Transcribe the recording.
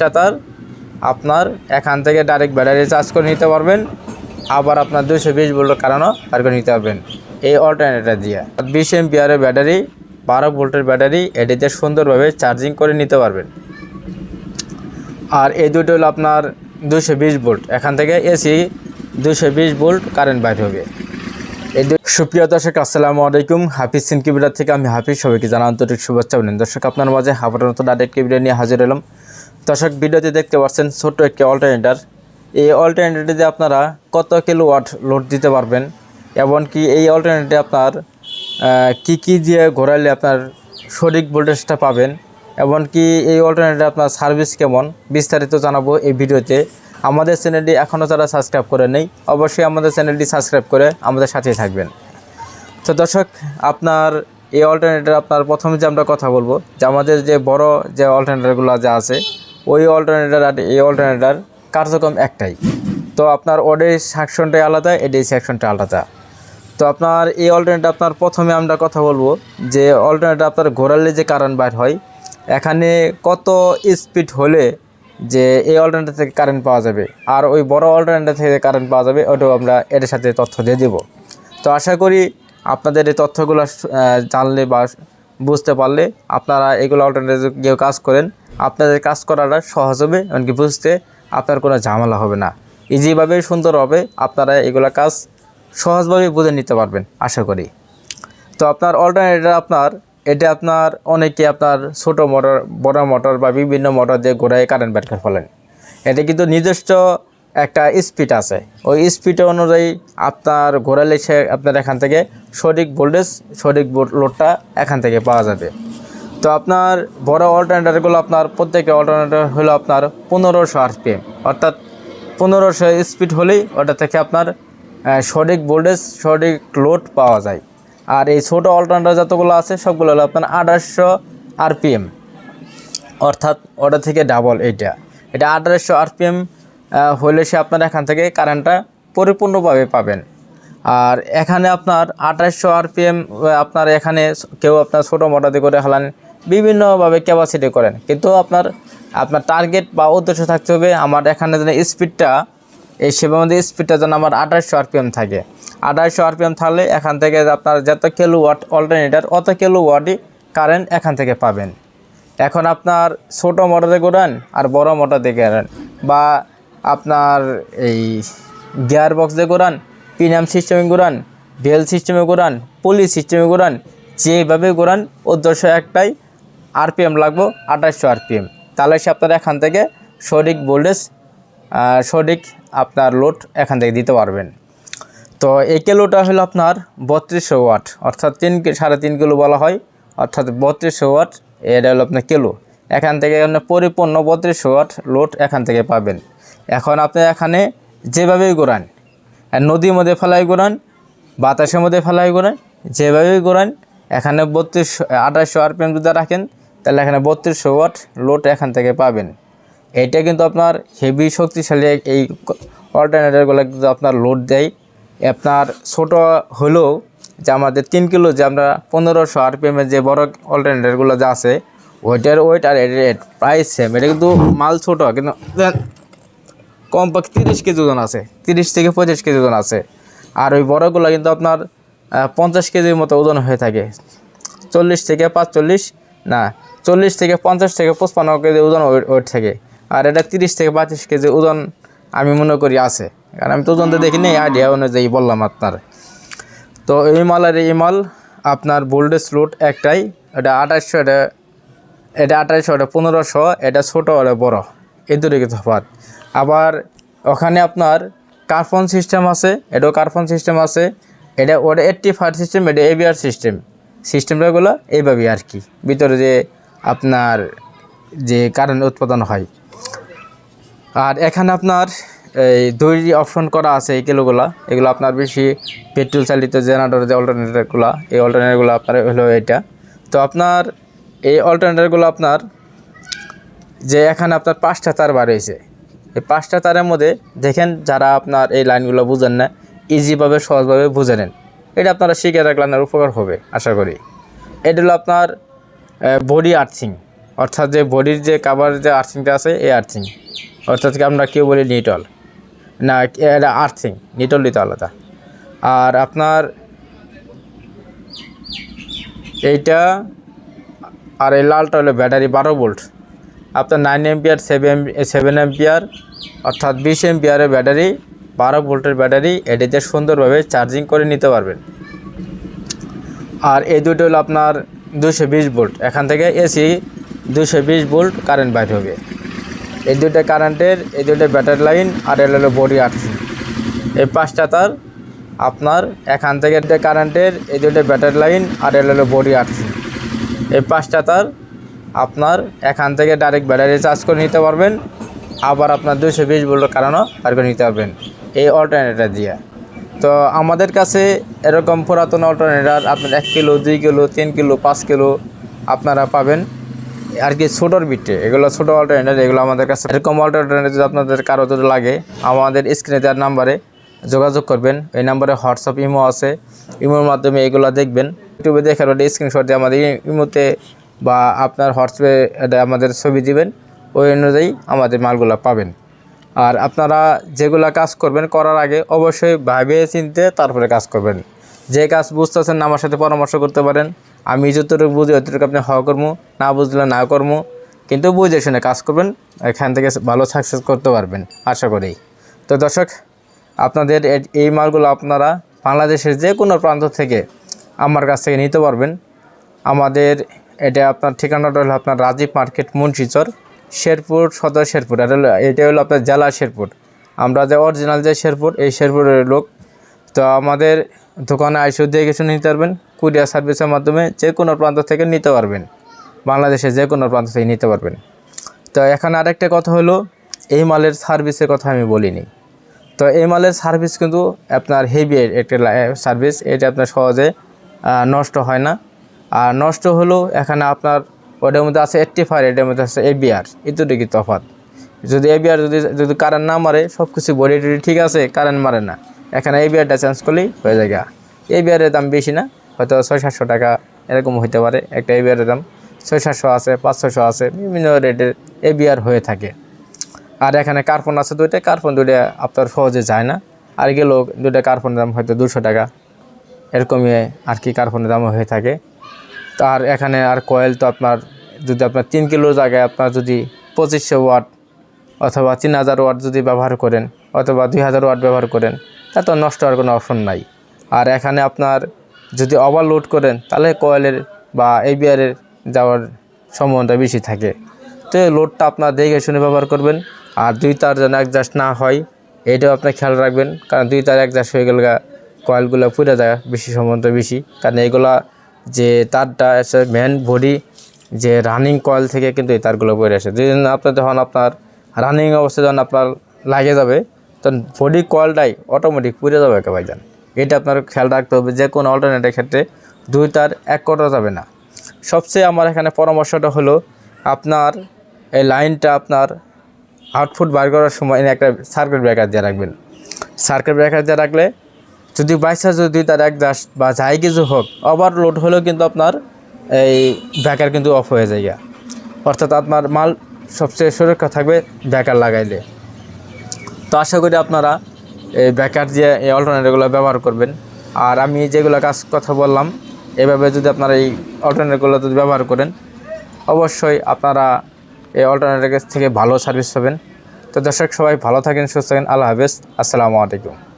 তার, আপনার এখান থেকে ডাইরেক্ট ব্যাটারি চার্জ করে নিতে পারবেন। আবার আপনার দুশো বিশ ভোল্টের কারণও বার করে নিতে পারবেন। এই অল্টারনেটার দিয়ে। বিশ এম এমপিয়ারের ব্যাটারি বারো ভোল্টের ব্যাটারি এটিতে সুন্দরভাবে চার্জিং করে নিতে পারবেন। আর এই দুটো হলো আপনার দুশো বিশ ভোল্ট এখান থেকে এসি দুশো বিশ ভোল্ট কারেন্ট বাইর হবে। এই সুপ্রিয় দর্শক, আসসালামু আলাইকুম। হাফিজ সিন কিবিরার থেকে আমি হাফিজ। সবাইকে জানা আন্তরিক শুভেচ্ছা বলেন দর্শক, আপনার মাঝে হাফার মতো ডাইরেক্ট কিবিরা নিয়ে হাজির এলাম দর্শক, ভিডিওতে দেখতে পাচ্ছেন ছোট্ট একটি অল্টারনেটার এই অল্টারনেটারে আপনারা কত কিলো ওয়াট লোড দিতে পারবেন? এমনকি এই অল্টারনেটে আপনার কি কি দিয়ে ঘোরালে আপনার সঠিক ভোল্টেজটা পাবেন? এমনকি এই অল্টারনেটে আপনার সার্ভিস কেমন? বিস্তারিত জানাব এই ভিডিওতে। আমাদের চ্যানেলটি এখনও যারা সাবস্ক্রাইব করে নেই, অবশ্যই আমাদের চ্যানেলটি সাবস্ক্রাইব করে আমাদের সাথেই থাকবেন। তো দর্শক, আপনার এই অল্টারনেটার আপনার প্রথমে যে আমরা কথা বলব, যে আমাদের যে বড় যে অল্টারনেটারগুলো যা আছে ওই অল্টারনেটার আর এই অল্টারনেটার কার্যক্রম একটাই। তো আপনার ওডের সেকশনটাই আলাদা এডের সেকশনটা আলাদা। তো আপনার এই অল্টারনেট আপনার প্রথমে আমরা কথা বলব যে অল্টারনেট আপনার ঘোরালে যে কারেন্ট বাইর হয়, এখানে কত স্পিড হলে যে এই অল্টারনেটার থেকে কারেন্ট পাওয়া যাবে আর ওই বড় অল্টারনেটার থেকে কারেন্ট পাওয়া যাবে, ওটাও আমরা এর সাথে তথ্য দিয়ে দেবো। তো আশা করি আপনাদের এই তথ্যগুলো জানলে বা বুঝতে পারলে আপনারা এগুলো অল্টারনেটিভ গিয়ে কাজ করেন। আপনাদের কাজ করাটা সহজ হবে, এমনকি বুঝতে আপনার কোনো ঝামেলা হবে না। ইজিভাবে সুন্দর হবে, আপনারা এগুলো কাজ সহজভাবে বুঝে নিতে পারবেন, আশা করি। তো আপনার অল্টারনেটার আপনার, এটা আপনার অনেকে আপনার ছোট মোটর বড় মোটর বা বিভিন্ন মোটর দিয়ে ঘোরায় কারেন্ট বের করে ফেলেন। এটা কিন্তু নিজস্ব একটা স্পিড আছে। ওই স্পিড অনুযায়ী আপনার ঘোরালে সে আপনার এখান থেকে সঠিক ভোল্টেজ সঠিক লোডটা এখান থেকে পাওয়া যাবে। তো আপনার বড় অল্টারনেটারগুলো আপনার প্রত্যেকটা অল্টারনেটার হলো আপনার পনেরোশো আরপিএম অর্থাৎ পনেরোশো স্পিড হলেই ওটা থেকে আপনার সঠিক ভোল্টেজ সঠিক লোড পাওয়া যায়। আর এই ছোটো অল্টারনেটার যতগুলো আছে, সবগুলো হলো আপনার আঠাশশো আরপিএম অর্থাৎ ওটা থেকে ডাবল এইটা। এটা আঠারোশো আরপিএম হলে সে আপনার এখান থেকে কারেন্টটা পরিপূর্ণভাবে পাবেন। আর এখানে আপনার আঠাশশো আরপিএম আপনার এখানে কেউ আপনার ছোটো মোটাতে করে হালান, বিভিন্নভাবে ক্যাপাসিটি করেন। কিন্তু আপনার আপনার টার্গেট বা উদ্দেশ্য থাকতে হবে আমার এখানে যেন স্পিডটা এই সেবার মধ্যে স্পিডটা যেন আমার আঠাশশো আরপিএম থাকে। আঠাশশো আরপিএম থাকলে এখান থেকে আপনার যত কিলো ওয়াট অল্টারনেটার অত কিলো ওয়াটই কারেন্ট এখান থেকে পাবেন। এখন আপনার ছোট মোটরে ঘোরান আর বড় মোটরে ঘোরান। বা আপনার এই গিয়ার বক্স দিয়ে ঘোরান পিনাম সিস্টেমে ঘোরান বেল সিস্টেমে ঘোরান পুলি সিস্টেমে ঘোরান, যেভাবে ঘোরান, উদ্দেশ্য একটাই, আরপিএম লাগবো, আঠাশশো আরপিএম। তাহলে সে আপনারা এখান থেকে সঠিক ভোল্টেজ সঠিক আপনার লোড এখান থেকে দিতে পারবেন। তো এই কিলোটা হলো আপনার বত্রিশশো ওয়াট, অর্থাৎ তিন সাড়ে তিন কিলো বলা হয়, অর্থাৎ বত্রিশশো ওয়াট, এটা হলো আপনার কিলো। এখান থেকে আপনি পরিপূর্ণ বত্রিশশো ওয়াট লোড এখান থেকে পাবেন। এখন আপনি এখানে যেভাবেই ঘোরান নদীর মধ্যে ফেলাই ঘোরান বাতাসের মধ্যে ফেলাই ঘোরান যেভাবেই ঘোরান এখানে বত্রিশ, আঠাশশো আর আরপিএম যদি রাখেন, তাহলে এখানে বত্রিশশো ওয়াট লোড এখান থেকে পাবেন। এইটা কিন্তু আপনার হেভি শক্তিশালী এই অল্টারনেটারগুলো কিন্তু আপনার লোড দেয়। আপনার ছোট হলেও যে আমাদের তিন কিলো যে আমরা পনেরোশো আরপিএমের যে বড় অল্টারনেটারগুলো যা আছে, ওইটার ওয়েট আর এটার প্রায় সেম এটা কিন্তু মাল ছোট, কিন্তু কমপক্ষে তিরিশ কেজি ওজন আছে, তিরিশ থেকে পঁচিশ কেজি ওজন আছে। আর ওই বড়গুলো কিন্তু আপনার পঞ্চাশ কেজির মতো ওজন হয়ে থাকে। চল্লিশ থেকে পাঁচচল্লিশ, না, চল্লিশ থেকে পঞ্চাশ থেকে পঁচপান্ন কেজি ওজন ওয়েট থাকে। আর এটা তিরিশ থেকে পঁচিশ কেজি ওজন আমি মনে করি আছে। কারণ আমি তো ওজনটা দেখিনি আইডিয়া অনুযায়ী বললাম আপনার। তো এই মাল আর এই মাল আপনার ভোল্টেজ লোড একটাই, এটা আঠাশশো এটা এটা আঠাশশো এটা পনেরোশো, এটা ছোটো, এটা বড়। এই দুটো কিছু তফাৎ আবার ওখানে আপনার কার্বন সিস্টেম আছে এটাও কার্বন সিস্টেম আছে, এটা ওটা এইট্টি ফাইভ সিস্টেম, এটা এবিআর সিস্টেম। সিস্টেমটাগুলো এইভাবেই আর কি। ভিতরে যে আপনার যে কারেন্ট উৎপাদন হয়। আর এখানে আপনার এই দুই অপশন করা আছে এই কিলোগুলা। এগুলো আপনার বেশি পেট্রোল চালিত জেনারেটর যে অল্টারনেটারগুলো এই অল্টারনেটারগুলো আপনার হলো এটা। তো আপনার এই অল্টারনেটারগুলো আপনার যে এখানে আপনার পাঁচটা তার বার হয়েছে। এই পাঁচটা তারের মধ্যে দেখেন যারা আপনার এই লাইনগুলো বুঝেন না ইজিভাবে সহজভাবে বুঝে নেন। এটা আপনারা শিখে রাখলে আপনার উপকার হবে, আশা করি। এটা হলো আপনার বডি আর্থিং অর্থাৎ যে বডির যে কাভার যে আর্থিংটা আছে, এই আর্থিং অর্থাৎ কি আমরা কেউ বলি নিটল না, এটা আর্থিং নিটল দিতে আলাদা। আর আপনার, এইটা, আর এই লালটা হলো ব্যাটারি বারো ভোল্ট আপনার nine ampere seven seven ampere অর্থাৎ বিশ এমপিয়ারের ব্যাটারি বারো ভোল্টের ব্যাটারি এটিতে সুন্দরভাবে চার্জিং করে নিতে পারবেন। আর এই দুটো হলো আপনার দুশো বিশ ভোল্ট। এখান থেকে এসি দুশো বিশ ভোল্ট কারেন্ট বাইর হবে। এই দুটো কারেন্টের এই দুটো ব্যাটারি লাইন আর এল হলো বডি আটছি এই পাঁচটা তার আপনার এখান থেকে কারেন্টের এই দুটো ব্যাটারি লাইন আর এল হলো বডি আটছি এই পাঁচটা তার আপনার এখান থেকে ডাইরেক্ট ব্যাটারি চার্জ করে নিতে পারবেন। আবার আপনার দুশো বিশ ভোল্টের কারণও বার করে নিতে পারবেন। এই অল্টারনেটার দিয়ে। তো আমাদের কাছে এরকম পুরাতন অল্টারনেটার আপনার এক কিলো, দুই কিলো, তিন কিলো, পাঁচ কিলো আপনারা পাবেন। আর কি ছোটোর বিটে এগুলো ছোটো অল্টারনেটার এগুলো আমাদের কাছে এরকম অল্টারনেটার যদি আপনাদের কারও যদি লাগে, আমাদের স্ক্রিনে দেওয়ার নাম্বারে যোগাযোগ করবেন। এই নাম্বারে হোয়াটসঅ্যাপ ইমো আছে। ইমোর মাধ্যমে এগুলো দেখবেন। ইউটিউবে দেখার স্ক্রিনশট দিয়ে আমাদের ইমোতে বা আপনার হোয়াটসঅ্যাপে আমাদের ছবি দিবেন, ওই অনুযায়ী আমাদের মালগুলো পাবেন। আর আপনারা যেগুলা কাজ করবেন করার আগে অবশ্যই ভাবে চিনতে তারপরে কাজ করবেন। যে কাজ বুঝতেছেন আমার সাথে পরামর্শ করতে পারেন। আমি যতটুকু বুঝি অতটুকু আপনি হওয়া কর্ম, না বুঝলে না কর্ম, কিন্তু বুঝে শুনে কাজ করবেন, এখান থেকে ভালো সাকসেস করতে পারবেন, আশা করি। তো দর্শক, আপনাদের এই মালগুলো আপনারা বাংলাদেশের যে কোনো প্রান্ত থেকে আমার কাছ থেকে নিতে পারবেন। আমাদের এটা আপনার ঠিকানাটা হলো আপনার রাজীব মার্কেট, মুন্সিচর, শেরপুর, সদর শেরপুর। এটা হলো এটা হলো আপনার জেলা শেরপুর। আমরা যে অরিজিনাল যে শেরপুর, এই শেরপুরের লোক। তো আমাদের দোকানে আইসো দিয়ে কিছু নিতে পারবেন, কুরিয়ার সার্ভিসের মাধ্যমে যে কোনো প্রান্ত থেকে নিতে পারবেন। বাংলাদেশে যে কোনো প্রান্ত থেকে নিতে পারবেন। তো এখানে আরেকটা কথা হলো, এই মালের সার্ভিসের কথা আমি বলিনি। তো এই মালের সার্ভিস কিন্তু আপনার হেভি একটা সার্ভিস। এটা আপনার সহজে নষ্ট হয় না। আর নষ্ট হলেও এখানে আপনার ওটার মধ্যে আছে এইট্টি ফাইভ এটার মধ্যে আছে এবিআর এতটুকু তফাৎ? যদি এবিআর যদি যদি কারেন্ট না মারে সব কিছু বডি টডি ঠিক আছে কারেন্ট মারে না। এখানে এবিআরটা চেঞ্জ করলেই হয়ে যায় এবিআরের দাম বেশি না, হয়তো ছয় সাতশো টাকা এরকম হইতে পারে। একটা এবিআরের দাম ছয় সাতশো আছে পাঁচ ছশো আছে, বিভিন্ন রেটের এবিআর হয়ে থাকে। আর এখানে কার্পন আছে দুইটা কার্পন দুইটা আপনার সহজে যায় না। আর গেলেও দুইটা কার্পনের দাম হয়তো দুশো টাকা। এরকমই আর কি কার্পনের দামও হয়ে থাকে। তার এখানে আর কয়েল তো আপনার, যদি আপনার তিন কিলো জায়গায় আপনার যদি পঁচিশশো ওয়াট অথবা তিন হাজার ওয়াট যদি ব্যবহার করেন, অথবা দুই হাজার ওয়াট ব্যবহার করেন, তা তো নষ্ট হওয়ার কোনো অপশন নাই। আর এখানে আপনার যদি ওভারলোড করেন, তাহলে কয়েলের বা এবিআরের যাওয়ার সম্ভাবনাটা বেশি থাকে। তো লোডটা আপনার দেখে শুনে ব্যবহার করবেন। আর দুই তার যেন অ্যাডজাস্ট না হয়, এটাও আপনি খেয়াল রাখবেন। কারণ দুই তার অ্যাডজাস্ট হয়ে গেলে কয়েলগুলো পুড়ে যায়, বেশি সম্ভবত বেশি। কারণ এগুলা যে তারটা আছে মেন বডি যে রানিং কয়েল থেকে কিন্তু এই তারগুলো পড়ে আসে যেদিন আপনার যখন আপনার রানিং অবস্থায় যখন আপনার লাগে যাবে, তখন বডি কয়েলটাই অটোমেটিক পুড়ে যাবে একেবারে যান এটা আপনার খেয়াল রাখতে হবে, যে কোনো অল্টারনেটের ক্ষেত্রে দুই তার এক করা যাবে না। সবচেয়ে আমার এখানে পরামর্শটা হলো, আপনার এই লাইনটা আপনার আউটফুট বার করার সময় একটা সার্কিট ব্রেকার দিয়ে রাখবেন। সার্কিট ব্রেকার দিয়ে রাখলে যদি বাইচান্স যদি তার একজাস্ট বা যাই কিছু হোক ওভারলোড হলেও কিন্তু আপনার এই ব্যাকার কিন্তু অফ হয়ে যায়। অর্থাৎ আপনার মাল সবচেয়ে সুরক্ষা থাকবে ব্যাকার লাগাইলে। তো আশা করি আপনারা এই ব্যাকার দিয়ে এই অল্টারনেটগুলো ব্যবহার করবেন। আর আমি যেগুলো কাজ কথা বললাম, এভাবে যদি আপনারা এই অল্টারনেটগুলো যদি ব্যবহার করেন, অবশ্যই আপনারা এই অল্টারনেটের থেকে ভালো সার্ভিস পাবেন। তো দর্শক, সবাই ভালো থাকেন, সুস্থ থাকেন। আল্লাহ হাফেজ। আসসালামু আলাইকুম।